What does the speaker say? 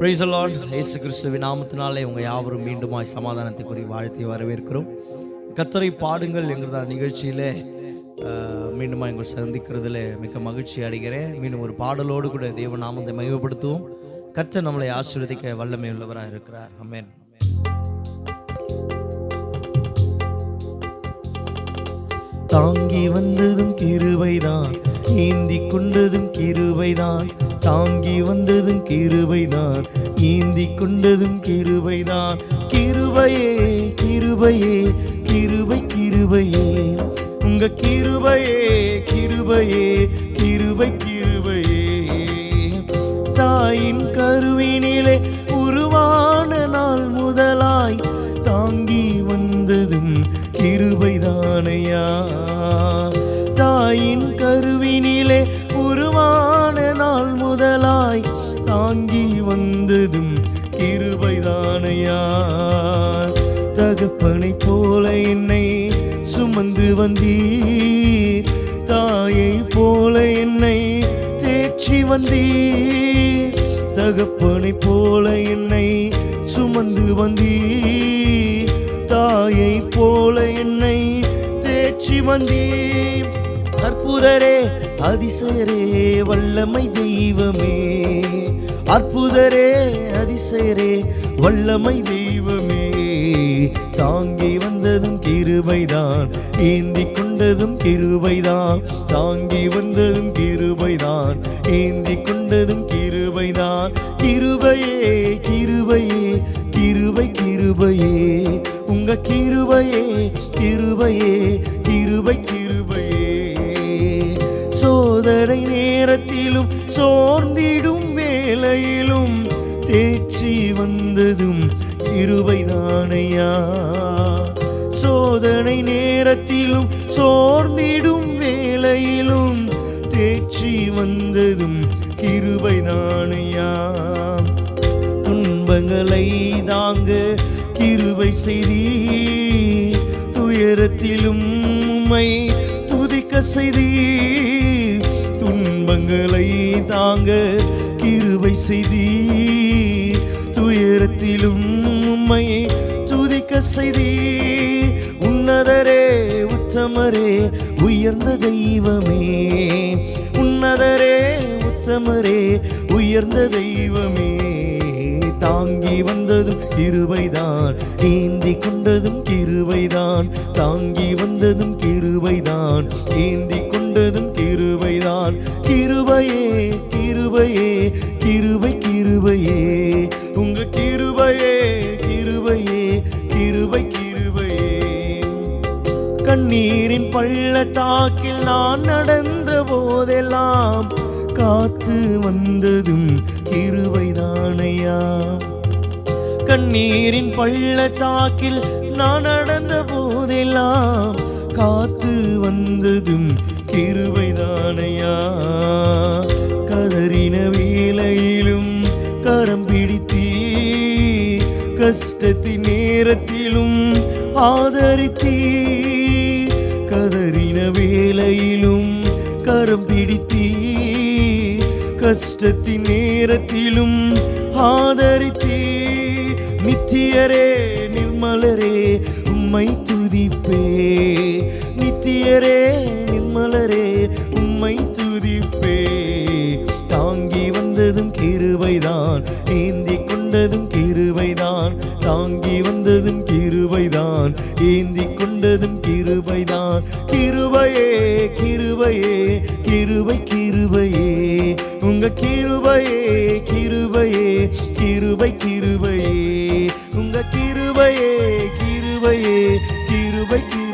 Price Lord இயேசு கிறிஸ்துவின் நாமத்தினாலே உங்கள் யாவரும் மீண்டுமாய் சமாதானத்துக்குரிய வாழ்த்தை வாழ்த்தி வரவேற்கிறோம். கத்தரை பாடுங்கள் என்கிறத நிகழ்ச்சியிலே மீண்டுமாய் உங்கள் சந்திக்கிறதுல மிக்க மகிழ்ச்சி அடைகிறேன். மீண்டும் ஒரு பாடலோடு கூட தேவ நாமத்தை மகிமைப்படுத்துவோம். கர்த்தர் நம்மளை ஆசீர்வதிக்க வல்லமை உள்ளவராக இருக்கிறார். அமேன் தாங்கி வந்ததும் கிருவைதான் ஏந்தி கொண்டதும் கிருபைதான். தாங்கி வந்ததும் கிருபைதான். ஏந்தி கொண்டதும் கிருபைதான். கிருபையே கிருபையே கிருபை கிருபையே. உங்க கிருபையே கிருபையே கிருபை கிருபையே. தாயின் கருவினிலே உருவான நாள் முதலாய் தாங்கி வந்ததும் கிருபைதானையா. தாங்கி வந்ததும் கிருபைதானையா தகப்பனை போல என்னை சுமந்து வந்தீர். தாயை போல என்னை தேற்றி வந்தீர். தகப்பனை போல என்னை சுமந்து வந்தீர். தாயை போல என்னை தேற்றி வந்தீர். அற்புதரே அதிசயரே வல்லமை தெய்வமே. அற்புதரே அதிசயரே வல்லமை தெய்வமே. தாங்கி வந்ததும் கிருபைதான் ஏந்தி கொண்டதும் கிருபைதான். தாங்கி வந்ததும் கிருபைதான் ஏந்தி கொண்டதும் கிருபைதான். கிருபையே கிருபையே கிருபை கிருபையே. உங்க கிருபையே கிருபையே கிருபை கிருபையே. சோதனை நேரத்திலும் சோர்ந்தி வேளையிலும் தேற்றி வந்ததும் இருபைதானையா? சோதனை நேரத்திலும் சோர்ந்திடும் வேளையிலும் தேற்றி வந்ததும் கிருபைதானையா துன்பங்களை தாங்க கிருபை செய்தி துயரத்திலும் உம்மை துதிக்க செய்தி துன்பங்களை தாங்க கிருபை செய்தீர். துயரத்திலும் உம்மை துதிக்க செய்தீர். உன்னதரே உத்தமரே உயர்ந்த தெய்வமே. உன்னதரே உத்தமரே உயர்ந்த தெய்வமே. தாங்கி வந்ததும் கிருபைதான். ஏந்தி கொண்டதும் கிருபைதான். தாங்கி வந்ததும் கிருபைதான். ஏந்தி கொண்டதும் கிருபைதான். கிருபையே கிருபையே கிருபை கிருபையே. உங்க கிருபையே கிருபையே கிருபை கிருபையே. கண்ணீரின் பள்ளத்தாக்கில் நான் நடந்த போதெல்லாம் காத்து வந்ததும் கிருபைதானையா. கண்ணீரின் பள்ளத்தாக்கில் நான் நடந்த போதெல்லாம் காத்து வந்ததும் கிருபைதானையா. கஷ்டத்தின் நேரத்திலும் ஆதரித்தீ கதறின வேளையிலும் கரம் பிடித்தீ கஷ்டத்தின் நேரத்திலும் ஆதரித்தீ நித்தியரே நிர்மலரே உம்மை துதிப்பே. நித்தியரே நிர்மலரே உம்மை துதிப்பே. தாங்கி வந்ததும் கிருவைதான் ஏந்தி கொண்டதும் தாங்கி வந்ததும் கிருபைதான். ஏந்தி கொண்டதும் கிருபைதான். கிருபையே கிருபையே கிருபை கிருபையே. உங்க கிருபையே கிருபையே கிருபை கிருபையே. உங்க கிருபையே கிருபையே கிருபை கிருபை.